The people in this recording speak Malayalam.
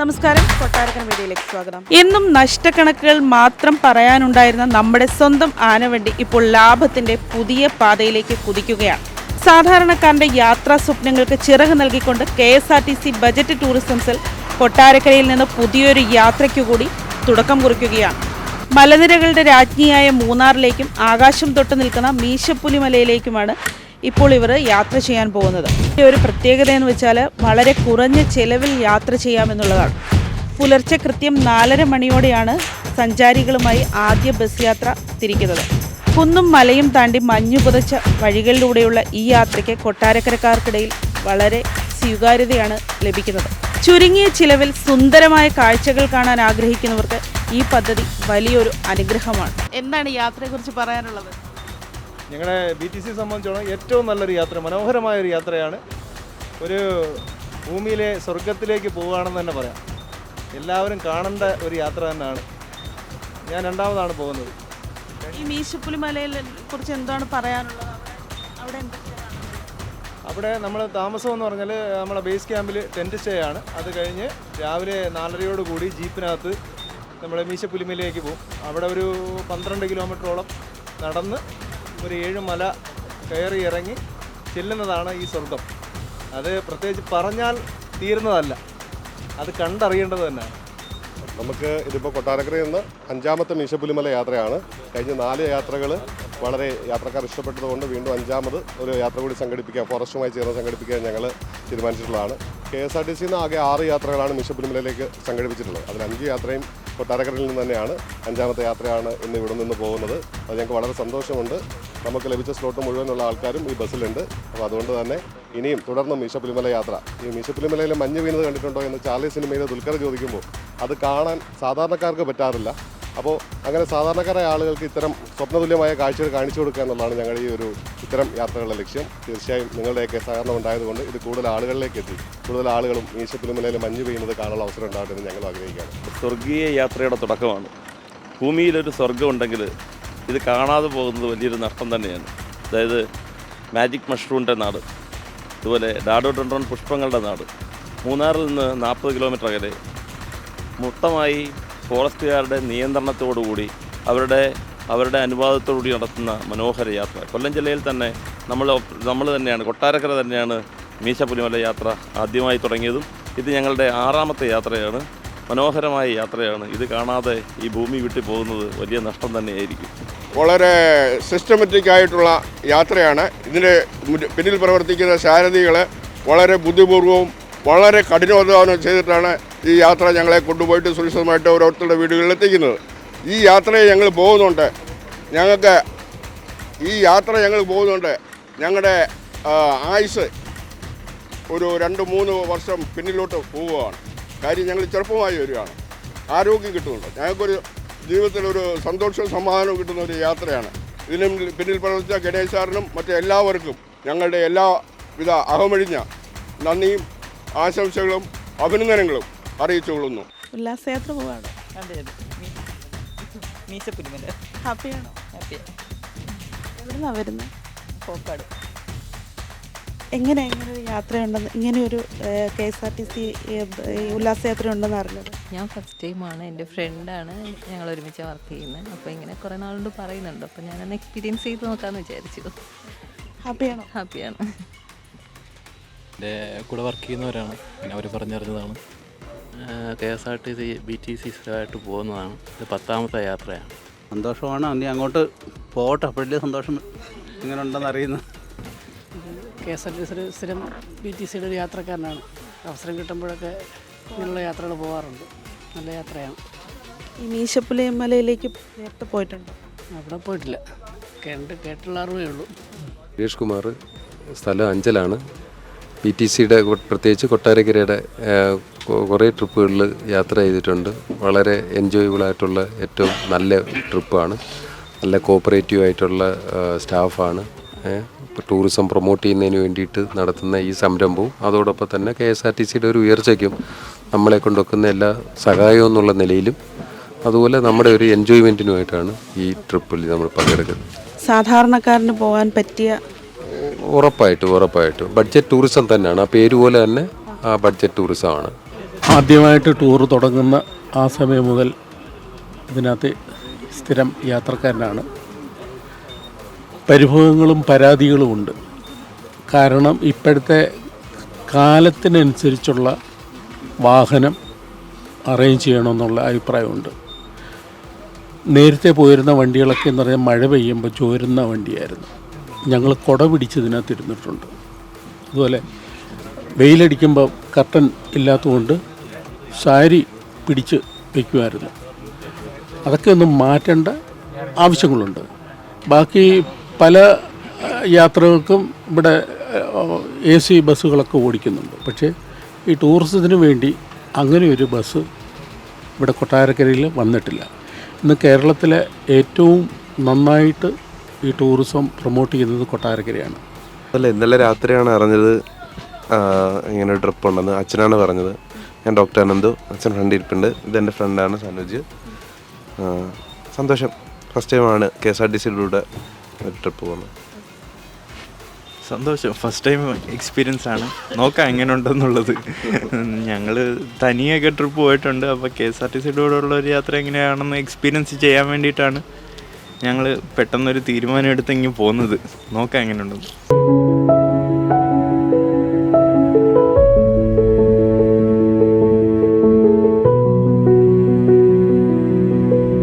നമസ്കാരം. കൊട്ടാരക്കര മീഡിയയിലേക്ക് സ്വാഗതം. എന്നും നഷ്ടക്കണക്കുകൾ മാത്രം പറയാനുണ്ടായിരുന്ന നമ്മുടെ സ്വന്തം ആനവണ്ടി ഇപ്പോൾ ലാഭത്തിന്റെ പുതിയ പാതയിലേക്ക് കുതിക്കുകയാണ്. സാധാരണക്കാരന്റെ യാത്രാ സ്വപ്നങ്ങൾക്ക് ചിറക് നൽകിക്കൊണ്ട് K S R T C budget tourism cell കൊട്ടാരക്കരയിൽ നിന്ന് പുതിയൊരു യാത്രയ്ക്കു കൂടി തുടക്കം കുറിക്കുകയാണ്. മലനിരകളുടെ രാജ്ഞിയായ മൂന്നാറിലേക്കും ആകാശം തൊട്ട് നിൽക്കുന്ന മീശപ്പുലിമലയിലേക്കുമാണ് ഇപ്പോൾ ഇവർ യാത്ര ചെയ്യാൻ പോകുന്നത്. ഈ ഒരു പ്രത്യേകത എന്ന് വെച്ചാൽ വളരെ കുറഞ്ഞ ചെലവിൽ യാത്ര ചെയ്യാമെന്നുള്ളതാണ് പുലർച്ചെ കൃത്യം നാലര മണിയോടെയാണ് സഞ്ചാരികളുമായി ആദ്യ ബസ് യാത്ര തിരിക്കുന്നത്. കുന്നും മലയും താണ്ടി മഞ്ഞു പുതച്ച വഴികളിലൂടെയുള്ള ഈ യാത്രയ്ക്ക് കൊട്ടാരക്കരക്കാർക്കിടയിൽ വളരെ സ്വീകാര്യതയാണ് ലഭിക്കുന്നത്. ചുരുങ്ങിയ ചിലവിൽ സുന്ദരമായ കാഴ്ചകൾ കാണാൻ ആഗ്രഹിക്കുന്നവർക്ക് ഈ പദ്ധതി വലിയൊരു അനുഗ്രഹമാണ്. എന്താണ് യാത്രയെക്കുറിച്ച് പറയാനുള്ളത്? ഞങ്ങളുടെ ബി ടി സി സംബന്ധിച്ചോളം ഏറ്റവും നല്ലൊരു യാത്ര മനോഹരമായ ഒരു യാത്രയാണ്. ഒരു ഭൂമിയിലെ സ്വർഗത്തിലേക്ക് പോവുകയാണെന്ന് തന്നെ പറയാം. എല്ലാവരും കാണേണ്ട ഒരു യാത്ര തന്നെയാണ്. ഞാൻ രണ്ടാമതാണ് പോകുന്നത്. ഈ മീശപ്പുലി മലയെ കുറിച്ച് എന്താണ് പറയാനുള്ളത്? അവിടെ അവിടെ അവിടെ നമ്മൾ താമസം എന്ന് പറഞ്ഞാൽ നമ്മളെ ബേസ് ക്യാമ്പിൽ ടെന്റ് സ്റ്റേ ആണ്. അത് കഴിഞ്ഞ് രാവിലെ നാലരയോട് കൂടി ജീപ്പിനകത്ത് നമ്മൾ മീശപ്പുലിമലയിലേക്ക് പോകും. അവിടെ ഒരു പന്ത്രണ്ട് കിലോമീറ്ററോളം നടന്ന് ഒരു ഏഴ് മല കയറി ഇറങ്ങി ചെല്ലുന്നതാണ് ഈ സ്വർഗം. അത് പ്രത്യേകിച്ച് പറഞ്ഞാൽ തീരുന്നതല്ല. അത് കണ്ടറിയേണ്ടത് തന്നെയാണ്. നമുക്ക് ഇതിപ്പോൾ കൊട്ടാരക്കരയിൽ നിന്ന് അഞ്ചാമത്തെ മീശപ്പുലിമല യാത്രയാണ്. കഴിഞ്ഞ നാല് യാത്രകൾ വളരെ യാത്രക്കാർ ഇഷ്ടപ്പെട്ടതുകൊണ്ട് വീണ്ടും അഞ്ചാമത് ഒരു യാത്ര കൂടി സംഘടിപ്പിക്കാൻ ഫോറസ്റ്റുമായി ചേർന്ന് സംഘടിപ്പിക്കാൻ ഞങ്ങൾ തീരുമാനിച്ചിട്ടുള്ളതാണ്. കെ എസ് ആർ ടി സിയിൽ നിന്ന് ആകെ ആറ് യാത്രകളാണ് മീശപ്പുലിമലയിലേക്ക് സംഘടിപ്പിച്ചിട്ടുള്ളത്. അതിൽ അഞ്ച് യാത്രയും കൊട്ടാരക്കരയിൽ നിന്ന് തന്നെയാണ് അഞ്ചാമത്തെ യാത്രയാണ് ഇന്ന് ഇവിടെ നിന്ന് പോകുന്നത്. അത് ഞങ്ങൾക്ക് വളരെ സന്തോഷമുണ്ട്. നമുക്ക് ലഭിച്ച സ്ലോട്ട് മുഴുവനുള്ള ആൾക്കാരും ഈ ബസ്സിലുണ്ട്. അപ്പോൾ അതുകൊണ്ട് തന്നെ ഇനിയും തുടർന്നും മീശപ്പുലിമല യാത്ര. ഈ മീശപ്പുലിമലയിൽ മഞ്ഞ് വീണത് കണ്ടിട്ടുണ്ടോ എന്ന് ചാർലി സിനിമയിൽ ദുൽഖർ ചോദിക്കുമ്പോൾ അത് കാണാൻ സാധാരണക്കാർക്ക് പറ്റാറില്ല. അപ്പോൾ അങ്ങനെ സാധാരണക്കാരായ ആളുകൾക്ക് ഇത്തരം സ്വപ്നതുല്യമായ കാഴ്ചകൾ കാണിച്ചു കൊടുക്കുക എന്നുള്ളതാണ് ഞങ്ങളുടെ ഈ ഒരു ഇത്തരം യാത്രകളുടെ ലക്ഷ്യം. തീർച്ചയായും നിങ്ങളുടെയൊക്കെ സഹകരണം ഉണ്ടായതുകൊണ്ട് ഇത് കൂടുതൽ ആളുകളിലേക്ക് എത്തി. കൂടുതൽ ആളുകളും മീശപ്പുലിമലയിൽ മഞ്ഞ് പെയ്യുന്നത് കാണാനുള്ള അവസരം ഉണ്ടാകട്ടെ എന്ന് ഞങ്ങൾ ആഗ്രഹിക്കുകയാണ്. സ്വർഗീയ യാത്രയുടെ തുടക്കമാണ്. ഭൂമിയിലൊരു സ്വർഗം ഉണ്ടെങ്കിൽ ഇത് കാണാതെ പോകുന്നത് വലിയൊരു നഷ്ടം തന്നെയാണ്. അതായത് മാജിക് മഷ്റൂമിന്റെ നാട് അതുപോലെ ഡാഡോഡോൺട്രോൺ പുഷ്പങ്ങളുടെ നാട്. മൂന്നാറിൽ നിന്ന് നാൽപ്പത് കിലോമീറ്റർ അകലെ മൊത്തമായി ഫോറസ്റ്റുകാരുടെ നിയന്ത്രണത്തോടുകൂടി അവരുടെ അവരുടെ അനുവാദത്തോടുകൂടി നടത്തുന്ന മനോഹര യാത്ര. കൊല്ലം ജില്ലയിൽ തന്നെ നമ്മൾ നമ്മൾ തന്നെയാണ് കൊട്ടാരക്കര തന്നെയാണ് മീശ പുലിമല യാത്ര ആദ്യമായി തുടങ്ങിയതും. ഇത് ഞങ്ങളുടെ ആറാമത്തെ യാത്രയാണ് മനോഹരമായ യാത്രയാണ്. ഇത് കാണാതെ ഈ ഭൂമി വിട്ടു പോകുന്നത് വലിയ നഷ്ടം തന്നെയായിരിക്കും. വളരെ സിസ്റ്റമാറ്റിക് ആയിട്ടുള്ള യാത്രയാണ്. ഇതിന്റെ പിന്നിൽ പ്രവർത്തിക്കുന്ന സാരഥികൾ വളരെ ബുദ്ധിപൂർവവും വളരെ കഠിനാധ്വാനം ചെയ്തിട്ടാണ് ഈ യാത്ര ഞങ്ങളെ കൊണ്ടുപോയിട്ട് സുരക്ഷിതമായിട്ട് ഓരോരുത്തരുടെ വീടുകളിൽ എത്തിക്കുന്നത്. ഈ യാത്രയെ ഞങ്ങൾ പോകുന്നുണ്ട്. ഞങ്ങൾക്ക് ഈ യാത്ര ഞങ്ങൾ പോകുന്നുണ്ട്. ഞങ്ങളുടെ ആയുസ് ഒരു രണ്ട് മൂന്ന് വർഷം പിന്നിലോട്ട് പോവുകയാണ്. കാര്യം ഞങ്ങൾ ചെറുപ്പമായി വരികയാണ്. ആരോഗ്യം കിട്ടുന്നുണ്ട്. ഞങ്ങൾക്കൊരു ജീവിതത്തിൽ ഒരു സന്തോഷവും സമാധാനവും കിട്ടുന്ന ഒരു യാത്രയാണ്. ഇതിനും പിന്നിൽ പ്രവർത്തിച്ച ഗണേശ് സാറിനും മറ്റു എല്ലാവർക്കും ഞങ്ങളുടെ എല്ലാവിധ അകമഴിഞ്ഞ നന്ദിയും ആശംസകളും അഭിനന്ദനങ്ങളും അറിയിച്ചുകൊള്ളുന്നു. ഉല്ലാസയാത്ര പോവാണ് അതെ. അതെ എവിടെ മീശപ്പുലിമല. ഹാപ്പിയാണോ ഹാപ്പിയാ എവിടുന്നാ വരുന്നത് കോക്കാട് എങ്ങനെ ഇങ്ങനെ ഒരു യാത്രയുണ്ടെന്ന് ഇങ്ങനെയൊരു K S R T C ഉല്ലാസയാത്ര ഉണ്ടെന്ന് അറിഞ്ഞത്? ഞാൻ ഫസ്റ്റ് ടൈമാണ് എന്റെ ഫ്രണ്ടാണ് ഞങ്ങൾ ഒരുമിച്ച് വർക്ക് ചെയ്യുന്നത് അപ്പോൾ ഇങ്ങനെ കുറേ നാളുകൊണ്ട് പറയുന്നുണ്ട്. അപ്പോൾ ഞാനൊന്ന് എക്സ്പീരിയൻസ് ചെയ്ത് നോക്കാമെന്ന് വിചാരിച്ചു. ഹാപ്പിയാണോ ഹാപ്പിയാണ് എന്റെ കൂടെ വർക്ക് ചെയ്യുന്നവരാണ്. പിന്നെ അവർ പറഞ്ഞറിഞ്ഞതാണ്. K S R T C B T C സ്ഥിരമായിട്ട് പോകുന്നതാണ്. ഇത് പത്താമത്തെ യാത്രയാണ്. സന്തോഷമാണ്. അന്ന് അങ്ങോട്ട് പോകട്ടെ. അപ്പോഴല്ലേ സന്തോഷം ഇങ്ങനെ ഉണ്ടെന്ന് അറിയുന്നു കെ എസ് ആർ ടി സിയിൽ സ്ഥിരം ബി ടി സിയുടെ ഒരു യാത്രക്കാരനാണ്. അവസരം കിട്ടുമ്പോഴൊക്കെ ഇങ്ങനെയുള്ള യാത്രകൾ പോകാറുണ്ട് നല്ല യാത്രയാണ്. ഈ മീശപ്പുലി മലയിലേക്ക് നേരത്തെ പോയിട്ടുണ്ടോ? അവിടെ പോയിട്ടില്ല. കേട്ട് കേട്ടുള്ള അറിവേ ഉള്ളൂ. സുരേഷ് കുമാർ സ്ഥലം അഞ്ചലാണ്. പി ടി സിയുടെ പ്രത്യേകിച്ച് കൊട്ടാരക്കരയുടെ കുറേ ട്രിപ്പുകളിൽ യാത്ര ചെയ്തിട്ടുണ്ട്. വളരെ എൻജോയബിൾ ആയിട്ടുള്ള ഏറ്റവും നല്ല ട്രിപ്പാണ്. നല്ല കോപ്പറേറ്റീവ് ആയിട്ടുള്ള സ്റ്റാഫാണ്. ടൂറിസം പ്രൊമോട്ട് ചെയ്യുന്നതിന് വേണ്ടിയിട്ട് നടത്തുന്ന ഈ സംരംഭവും അതോടൊപ്പം തന്നെ കെ എസ് ആർ ടി സിയുടെ ഒരു ഉയർച്ചയ്ക്കും നമ്മളെ കൊണ്ടൊക്കുന്ന എല്ലാ സഹായവും എന്നുള്ള നിലയിലും അതുപോലെ നമ്മുടെ ഒരു എൻജോയ്മെന്റിനുമായിട്ടാണ് ഈ ട്രിപ്പിൽ നമ്മൾ പങ്കെടുക്കുന്നത്. സാധാരണക്കാരന് പോകാൻ പറ്റിയ ഉറപ്പായിട്ടും ഉറപ്പായിട്ടും. ബഡ്ജറ്റ് ടൂറിസം തന്നെയാണ്. ആ പേര് പോലെ തന്നെ ആ ബഡ്ജറ്റ് ടൂറിസമാണ് ആദ്യമായിട്ട് ടൂർ തുടങ്ങുന്ന ആ സമയം മുതൽ ഇതിനകത്ത് സ്ഥിരം യാത്രക്കാരനാണ്. പരിഭവങ്ങളും പരാതികളും ഉണ്ട്. കാരണം ഇപ്പോഴത്തെ കാലത്തിനനുസരിച്ചുള്ള വാഹനം അറേഞ്ച് ചെയ്യണമെന്നുള്ള അഭിപ്രായമുണ്ട്. നേരത്തെ പോയിരുന്ന വണ്ടികളൊക്കെ എന്ന് പറഞ്ഞാൽ മഴ പെയ്യുമ്പോൾ ചോരുന്ന വണ്ടിയായിരുന്നു. ഞങ്ങൾ കുട പിടിച്ചതിനകത്ത് ഇരുന്നിട്ടുണ്ട്. അതുപോലെ വെയിലടിക്കുമ്പോൾ കർട്ടൻ ഇല്ലാത്തതുകൊണ്ട് സാരി പിടിച്ച് വയ്ക്കുമായിരുന്നു അതൊക്കെ ഒന്ന് മാറ്റേണ്ട ആവശ്യങ്ങളുണ്ട്. ബാക്കി പല യാത്രകൾക്കും ഇവിടെ എ സി ബസ്സുകളൊക്കെ ഓടിക്കുന്നുണ്ട്. പക്ഷേ ഈ ടൂറിസത്തിന് വേണ്ടി അങ്ങനെ ഒരു ബസ് ഇവിടെ കൊട്ടാരക്കരയിൽ വന്നിട്ടില്ല. ഇന്ന് കേരളത്തിലെ ഏറ്റവും നന്നായിട്ട് ഈ ടൂറിസം പ്രൊമോട്ട് ചെയ്യുന്നത് കൊട്ടാരക്കരയാണ്. അല്ല ഇന്നലെ രാത്രിയാണ് അറിഞ്ഞത് ഇങ്ങനെ ഒരു ട്രിപ്പ് ഉണ്ടെന്ന് അച്ഛനാണ് പറഞ്ഞത്. ഞാൻ ഡോക്ടർ അനന്തു അച്ഛൻ ഫ്രണ്ട് ഇരിപ്പുണ്ട്. ഇതെന്റെ ഫ്രണ്ടാണ് സനുജ്. സന്തോഷം. ഫസ്റ്റ് ടൈമാണ് കെ എസ് ആർ ടി സിയിലൂടെ ഒരു സന്തോഷം. ഫസ്റ്റ് ടൈം എക്സ്പീരിയൻസ് ആണ്. നോക്കാം എങ്ങനെ ഉണ്ടെന്നുള്ളത് ഞങ്ങൾ തനിയൊക്കെ ട്രിപ്പ് പോയിട്ടുണ്ട്. അപ്പോൾ കെ എസ് ആർ ടി സിയുടെ കൂടെ ഉള്ള ഒരു യാത്ര എങ്ങനെയാണെന്ന് എക്സ്പീരിയൻസ് ചെയ്യാൻ വേണ്ടിയിട്ടാണ് ഞങ്ങൾ പെട്ടെന്നൊരു തീരുമാനം എടുത്ത് ഇങ്ങനെ പോകുന്നത്. നോക്കാം എങ്ങനെ ഉണ്ടെന്ന്